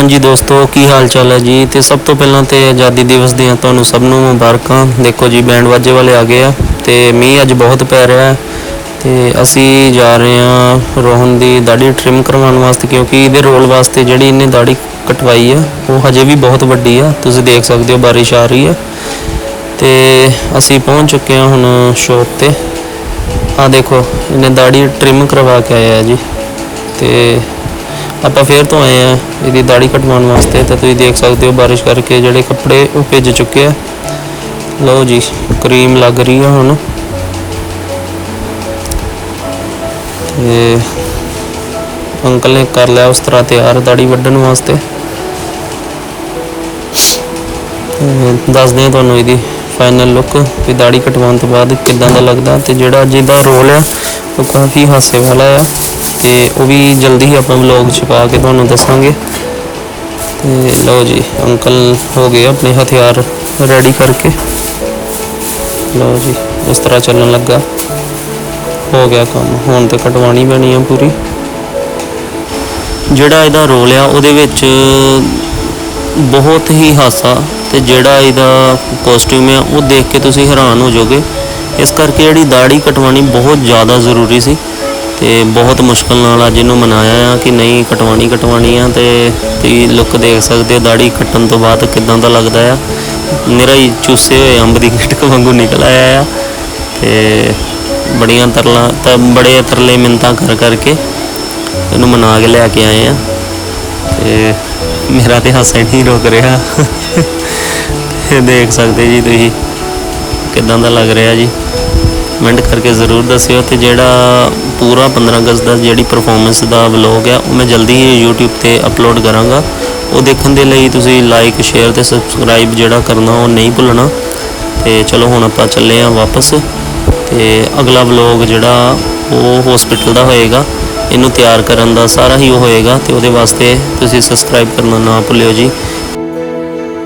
ਹਾਂਜੀ ਦੋਸਤੋ, ਕੀ ਹਾਲ ਚਾਲ ਹੈ ਜੀ? ਤੇ ਸਭ ਤੋਂ ਪਹਿਲਾਂ ਤੇ ਆਜ਼ਾਦੀ ਦਿਵਸ ਦੀਆਂ ਤੁਹਾਨੂੰ ਸਭ ਨੂੰ ਮੁਬਾਰਕਾਂ। ਦੇਖੋ ਜੀ, ਬੈਂਡ ਵਾਜੇ ਵਾਲੇ ਆ ਗਏ ਆ ਤੇ ਮੀਂਹ ਅੱਜ ਬਹੁਤ ਪੈ ਰਿਹਾ ਹੈ। ਤੇ ਅਸੀਂ ਜਾ ਰਹੇ ਹਾਂ ਰੋਹਨ ਦੀ ਦਾੜੀ ਟ੍ਰਿਮ ਕਰਵਾਉਣ ਵਾਸਤੇ, ਕਿਉਂਕਿ ਇਹਦੇ ਰੋਲ ਵਾਸਤੇ ਜਿਹੜੀ ਇਹਨੇ ਦਾੜੀ ਕਟਵਾਈ ਆ, ਉਹ ਹਜੇ ਵੀ ਬਹੁਤ ਵੱਡੀ ਆ। ਤੁਸੀਂ ਦੇਖ ਸਕਦੇ ਹੋ, ਬਾਰਿਸ਼ ਆ ਰਹੀ ਹੈ ਤੇ ਅਸੀਂ ਪਹੁੰਚ ਚੁੱਕੇ ਹਾਂ ਹੁਣ ਸ਼ੌਪ ਤੇ। ਆ ਦੇਖੋ, ਇਹਨੇ ਦਾੜੀ ਟ੍ਰਿਮ ਕਰਵਾ ਕੇ ਆਇਆ ਜੀ। ਤੇ ਆਪਾਂ ਫੇਰ ਤੋਂ ਆਏ ਆ ਇਹਦੀ ਦਾੜੀ ਕਟਵਾਉਣ ਵਾਸਤੇ ਤਾਂ ਤੁਸੀਂ ਦੇਖ ਸਕਦੇ ਹੋ ਬਾਰਿਸ਼ ਕਰਕੇ ਜਿਹੜੇ ਕੱਪੜੇ ਉਹ ਭਿੱਜ ਚੁੱਕੇ ਆ। ਲਓ ਜੀ, ਕਰੀਮ ਲੱਗ ਰਹੀ ਆ ਹੁਣ। ਤੇ ਅੰਕਲ ਨੇ ਕਰ ਲਿਆ ਉਸ ਤਰ੍ਹਾਂ ਤਿਆਰ ਦਾੜੀ ਵੱਢਣ ਵਾਸਤੇ। ਦੱਸਦੇ ਆ ਤੁਹਾਨੂੰ ਇਹਦੀ ਫਾਈਨਲ ਲੁੱਕ ਵੀ ਦਾੜੀ ਕਟਵਾਉਣ ਤੋਂ ਬਾਅਦ ਕਿੱਦਾਂ ਦਾ ਲੱਗਦਾ ਤੇ ਜਿਹੜਾ ਅੱਜ ਇਹਦਾ ਰੋਲ ਆ, ਉਹ ਕਾਫੀ ਹਾਸੇ ਵਾਲਾ ਆ। ਤੇ ਉਹ ਵੀ ਜਲਦੀ ਹੀ ਆਪਾਂ ਵਲੌਗ ਚ ਪਾ ਕੇ ਤੁਹਾਨੂੰ ਦੱਸਾਂਗੇ। ਤੇ ਲਓ ਜੀ, ਅੰਕਲ ਹੋ ਗਏ ਆਪਣੇ ਹਥਿਆਰ ਰੈਡੀ ਕਰਕੇ। ਲਓ ਜੀ, ਇਸ ਤਰ੍ਹਾਂ ਚੱਲਣ ਲੱਗਾ। ਹੋ ਗਿਆ ਕੰਮ, ਹੁਣ ਤੇ ਕਟਵਾਣੀ ਪੈਣੀ ਆ ਪੂਰੀ। ਜਿਹੜਾ ਇਹਦਾ ਰੋਲ ਆ, ਉਹਦੇ ਵਿੱਚ ਬਹੁਤ ਹੀ ਹਾਸਾ ਤੇ ਜਿਹੜਾ ਇਹਦਾ ਕੋਸਟਿਊਮ ਆ, ਉਹ ਦੇਖ ਕੇ ਤੁਸੀਂ ਹੈਰਾਨ ਹੋ ਜਾਓਗੇ। ਇਸ ਕਰਕੇ ਜਿਹੜੀ ਦਾੜੀ ਕਟਵਾਣੀ ਬਹੁਤ ਜ਼ਿਆਦਾ ਜ਼ਰੂਰੀ ਸੀ। ਤੇ ਬਹੁਤ ਮੁਸ਼ਕਲ ਨਾਲ ਅੱਜ ਇਹਨੂੰ ਮਨਾਇਆ ਆ ਕਿ ਨਹੀਂ ਕਟਵਾਣੀ ਕਟਵਾਣੀ ਆ ਤੇ ਤੁਸੀਂ ਲੁੱਕ ਦੇਖ ਸਕਦੇ ਹੋ ਦਾੜੀ ਕੱਟਣ ਤੋਂ ਬਾਅਦ ਕਿਦਾਂ ਦਾ ਲੱਗਦਾ ਆ। ਮੇਰਾ ਹੀ ਚੂਸੇ ਹੋਏ ਅੰਬ ਦੀ ਗਿਟਕ ਵਾਂਗੂ ਨਿਕਲ ਆਇਆ ਆ ਤੇ ਬੜੀਆਂ ਤਰਲਾ, ਤਾਂ ਬੜੇ ਤਰਲੇ ਮਿੰਤਾਂ ਕਰ ਕਰਕੇ ਇਹਨੂੰ ਮਨਾ ਕੇ ਲੈ ਕੇ ਆਏ ਆ। ਤੇ ਮੇਰਾ ਤੇ ਹਾਸਾ ਨਹੀਂ ਰੁਕ ਰਿਹਾ। ਦੇਖ ਸਕਦੇ ਜੀ ਤੁਸੀਂ ਕਿਦਾਂ ਦਾ ਲੱਗ ਰਿਹਾ ਜੀ। ਕਮੈਂਟ ਕਰਕੇ ਜ਼ਰੂਰ ਦੱਸਿਓ ਤੇ ਜਿਹੜਾ ਪੂਰਾ 15 ਅਗਸਤ ਦਾ ਜਿਹੜੀ ਪਰਫਾਰਮੈਂਸ ਦਾ ਵਲੌਗ ਹੈ, ਉਹ ਮੈਂ ਜਲਦੀ ਹੀ YouTube ਤੇ ਅਪਲੋਡ ਕਰਾਂਗਾ। ਉਹ ਦੇਖਣ ਦੇ ਲਈ ਤੁਸੀਂ ਲਾਈਕ ਸ਼ੇਅਰ ਤੇ ਸਬਸਕ੍ਰਾਈਬ ਜਿਹੜਾ ਕਰਨਾ, ਉਹ ਨਹੀਂ ਭੁੱਲਣਾ। ਤੇ ਚਲੋ ਹੁਣ ਆਪਾਂ ਚੱਲੇ ਆਂ ਵਾਪਸ ਤੇ ਅਗਲਾ ਵਲੌਗ ਜਿਹੜਾ ਉਹ ਹਸਪੀਟਲ ਦਾ ਹੋਏਗਾ। ਇਹਨੂੰ ਤਿਆਰ ਕਰਨ ਦਾ ਸਾਰਾ ਹੀ ਉਹ ਹੋਏਗਾ ਤੇ ਉਹਦੇ ਵਾਸਤੇ ਤੁਸੀਂ ਸਬਸਕ੍ਰਾਈਬ ਕਰਨਾ ਨਾ ਭੁੱਲਿਓ ਜੀ।